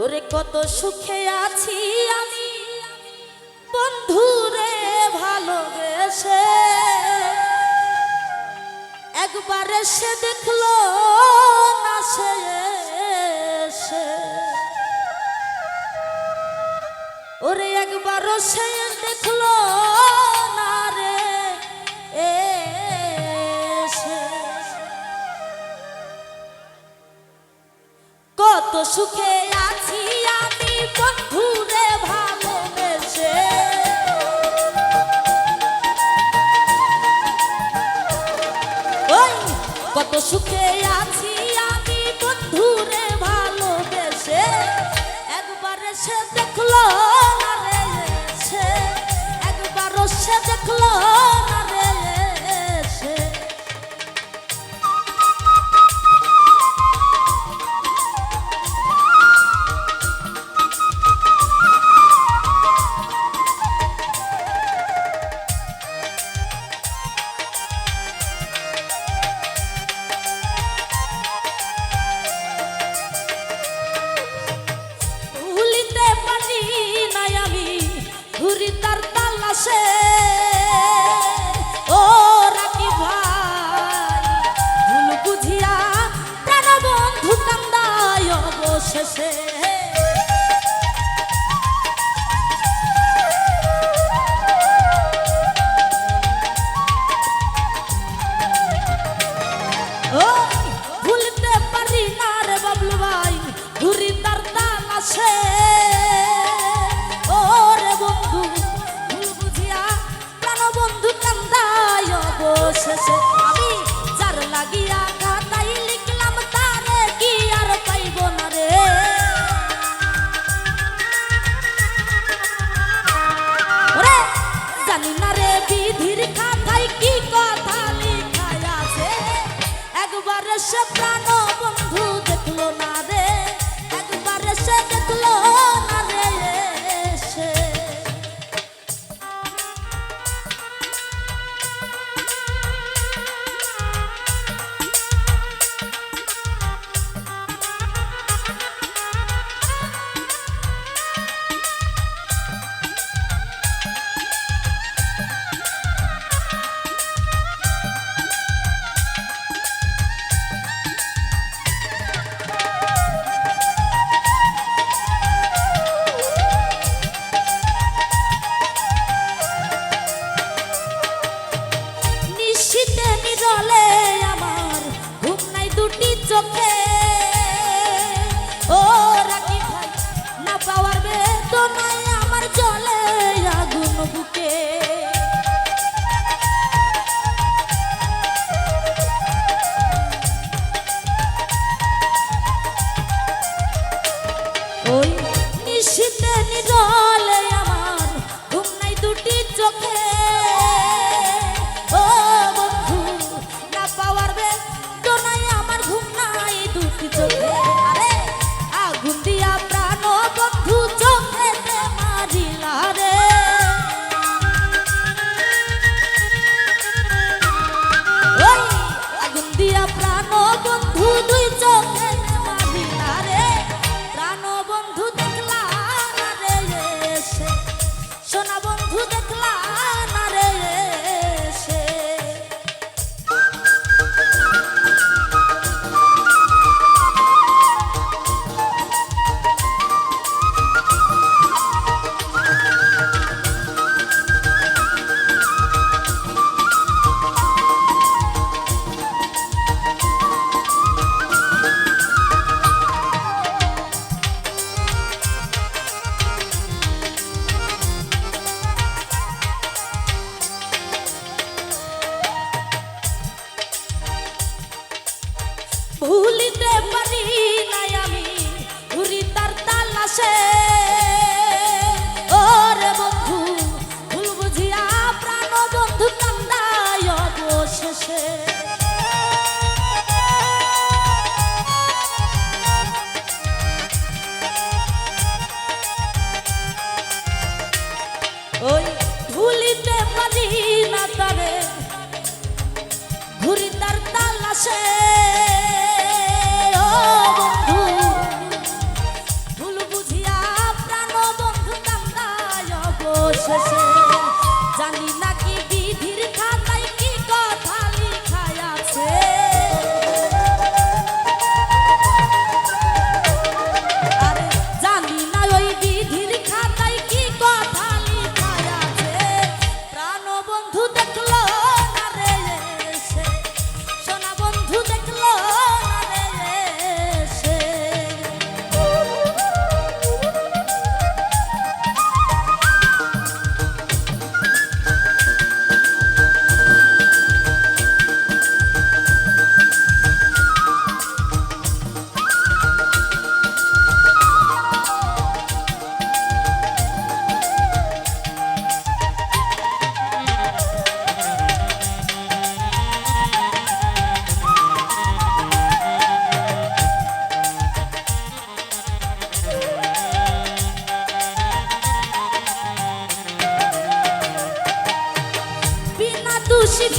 ওরে কত সুখে আছি আমি। বন্ধুরে ভালোবেসে। একবারে সে দেখল না সে ওরে একবারও সে দেখল না রে এ কত সুখে কত সুখে আছি আমি বন্ধুরে ভালোবেসে। একবার সে দেখল একবার সে দেখল ভালোবাসা te. ভুলিতে পারি না তারে। ঘুরি তার তালাশে।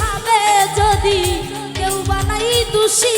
ভাবে যদি কেউ বানাই দোষী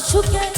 সুখে